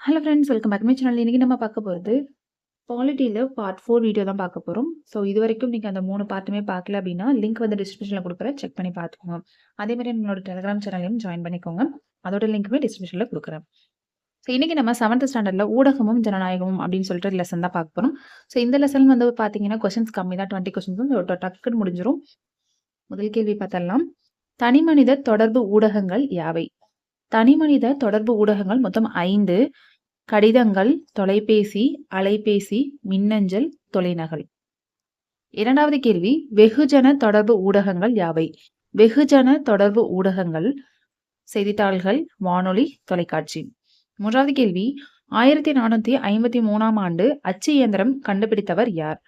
Hello friends welcome back my channel இன்றைக்கி நம்ம பார்க்க போகிறது பாலிட்டியில் பார்ட் ஃபோர் வீடியோ தான் பார்க்க போகிறோம் ஸோ இது வரைக்கும் நீங்கள் அந்த மூணு பார்ட்டுமே பார்க்கல அப்படின்னா லிங்க் வந்து டிஸ்கிரிப்ஷனில் கொடுக்குறேன். செக் பண்ணி பார்த்துக்கோங்க. அதே மாதிரி நம்மளோட டெலிகிராம் சேனலையும் ஜாயின் பண்ணிக்கோங்க. அதோட லிங்க்குமே டிஸ்கிரிப்ஷனில் கொடுக்குறேன். ஸோ இன்றைக்கி நம்ம செவன்த் ஸ்டாண்டர்டில் ஊடகமும் ஜனநாயகமும் அப்படின்னு சொல்லிட்டு லெசன் தான் பார்க்க போகிறோம் ஸோ இந்த லெசன் வந்து பார்த்தீங்கன்னா கொஷின்ஸ் கம்மி தான். டுவெண்ட்டி கொஸ்டின்ஸ் டக்குன்னு முடிஞ்சிடும் முதல் கேள்வி பார்த்தலாம் தனிமனித தொடர்பு ஊடகங்கள் யாவை? தனிமனித தொடர்பு ஊடகங்கள் மொத்தம் ஐந்து. கடிதங்கள் தொலைபேசி அலைபேசி மின்னஞ்சல் தொலைநகல். இரண்டாவது கேள்வி வெகுஜன தொடர்பு ஊடகங்கள் யாவை? வெகுஜன தொடர்பு ஊடகங்கள் செய்தித்தாள்கள் வானொலி தொலைக்காட்சி. மூன்றாவது கேள்வி ஆயிரத்தி நானூத்தி ஐம்பத்தி மூணாம் ஆண்டு அச்சு இயந்திரம் கண்டுபிடித்தவர் யார்?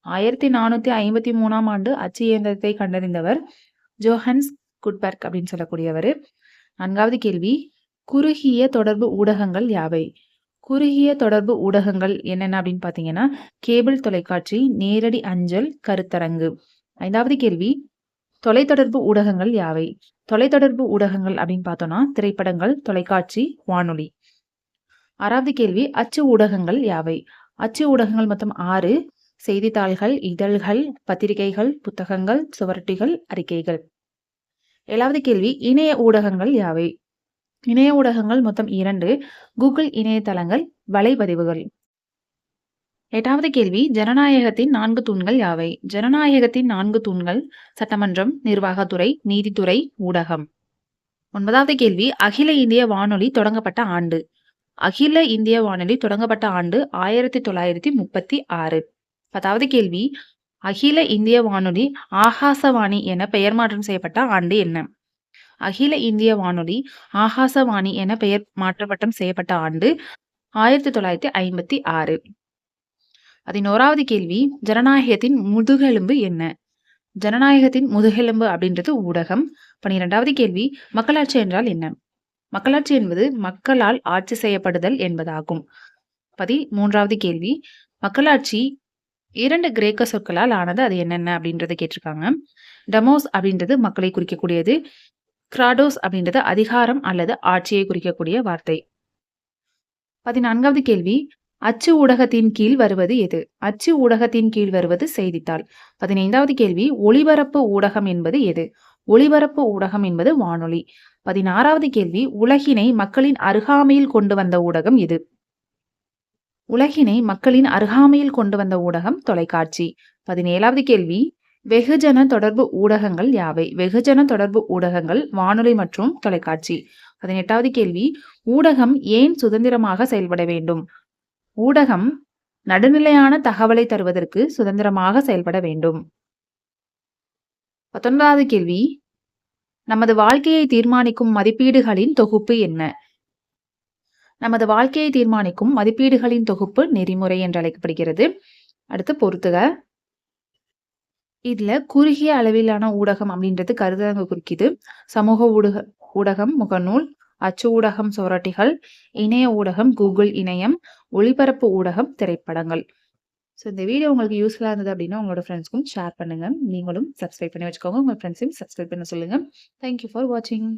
ஆயிரத்தி நானூத்தி ஐம்பத்தி மூணாம் ஆண்டு அச்சு இயந்திரத்தை கண்டறிந்தவர் ஜோஹன்ஸ் குட்பர்க் அப்படின்னு சொல்லக்கூடியவர். நான்காவது கேள்வி குறுகிய தொடர்பு ஊடகங்கள் யாவை? குறுகிய தொடர்பு ஊடகங்கள் என்னென்ன அப்படின்னு பார்த்தீங்கன்னா கேபிள் தொலைக்காட்சி நேரடி அஞ்சல் கருத்தரங்கு. ஐந்தாவது கேள்வி தொலைத்தொடர்பு ஊடகங்கள் யாவை? தொலைத்தொடர்பு ஊடகங்கள் அப்படின்னு பார்த்தோம்னா திரைப்படங்கள் தொலைக்காட்சி வானொலி. ஆறாவது கேள்வி அச்சு ஊடகங்கள் யாவை? அச்சு ஊடகங்கள் மொத்தம் ஆறு செய்தித்தாள்கள் இதழ்கள் பத்திரிகைகள் புத்தகங்கள் சுவரட்டிகள் அறிக்கைகள். ஏழாவது கேள்வி இணைய ஊடகங்கள் யாவை? இணைய ஊடகங்கள் மொத்தம் இரண்டு கூகுள் இணையதளங்கள் வலைப்பதிவுகள். எட்டாவது கேள்வி ஜனநாயகத்தின் நான்கு தூண்கள் யாவை? ஜனநாயகத்தின் நான்கு தூண்கள் சட்டமன்றம் நிர்வாகத்துறை நீதித்துறை ஊடகம். ஒன்பதாவது கேள்வி அகில இந்திய வானொலி தொடங்கப்பட்ட ஆண்டு. அகில இந்திய வானொலி தொடங்கப்பட்ட ஆண்டு ஆயிரத்தி தொள்ளாயிரத்தி முப்பத்தி ஆறு. பத்தாவது கேள்வி அகில இந்திய வானொலி ஆகாசவாணி என பெயர் மாற்றம் செய்யப்பட்ட ஆண்டு என்ன? அகில இந்திய வானொலி ஆகாசவாணி என பெயர் மாற்றப்பட்டம் செய்யப்பட்ட ஆண்டு ஆயிரத்தி தொள்ளாயிரத்தி ஐம்பத்தி ஆறு. பதினோராவது கேள்வி ஜனநாயகத்தின் முதுகெலும்பு என்ன? ஜனநாயகத்தின் முதுகெலும்பு அப்படின்றது ஊடகம். பனிரெண்டாவது கேள்வி மக்களாட்சி என்றால் என்ன? மக்களாட்சி என்பது மக்களால் ஆட்சி செய்யப்படுதல் என்பதாகும். பதி மூன்றாவது கேள்வி மக்களாட்சி இரண்டு கிரேக்க சொற்களால் ஆனது அது என்னென்ன அப்படின்றத கேட்டிருக்காங்க. டெமோஸ் அப்படின்றது மக்களை குறிக்கக்கூடியது. கிராடோஸ் அப்படின்றது அதிகாரம் அல்லது ஆட்சியை குறிக்கக்கூடிய வார்த்தை. பதினான்காவது கேள்வி அச்சு ஊடகத்தின் கீழ் வருவது எது? அச்சு ஊடகத்தின் கீழ் வருவது செய்தித்தாள். பதினைந்தாவது கேள்வி ஒளிபரப்பு ஊடகம் என்பது எது? ஒளிபரப்பு ஊடகம் என்பது வானொலி. பதினாறாவது கேள்வி உலகினை மக்களின் அருகாமையில் கொண்டு வந்த ஊடகம் எது? உலகினை மக்களின் அருகாமையில் கொண்டு வந்த ஊடகம் தொலைக்காட்சி. பதினேழாவது கேள்வி வெகுஜன தொடர்பு ஊடகங்கள் யாவை? வெகுஜன தொடர்பு ஊடகங்கள் வானொலி மற்றும் தொலைக்காட்சி. பதினெட்டாவது கேள்வி ஊடகம் ஏன் சுதந்திரமாக செயல்பட வேண்டும்? ஊடகம் நடுநிலையான தகவலை தருவதற்கு சுதந்திரமாக செயல்பட வேண்டும். பத்தொன்பதாவது கேள்வி நமது வாழ்க்கையை தீர்மானிக்கும் மதிப்பீடுகளின் தொகுப்பு என்ன? நமது வாழ்க்கையை தீர்மானிக்கும் மதிப்பீடுகளின் தொகுப்பு நெறிமுறை என்று அழைக்கப்படுகிறது அடுத்து பொறுத்துக. இதுல குறுகிய அளவிலான ஊடகம் அப்படின்றது கருதரங்க குறிக்குது. சமூக ஊடக ஊடகம் முகநூல் அச்சு ஊடகம் சோராட்டிகள் இணைய ஊடகம் கூகுள் இணையம் ஒளிபரப்பு ஊடகம் திரைப்படங்கள். ஸோ இந்த வீடியோ உங்களுக்கு யூஸ்ஃபுல்லாக இருந்தது அப்படின்னா உங்களோட ஃப்ரெண்ட்ஸ்க்கும் ஷேர் பண்ணுங்க. நீங்களும் சப்ஸ்கிரைப் பண்ணி வச்சுக்கோங்க. உங்கள் ஃப்ரெண்ட்ஸையும் சப்ஸ்கிரைப் பண்ண சொல்லுங்க. தேங்க்யூ ஃபார் வாட்சிங்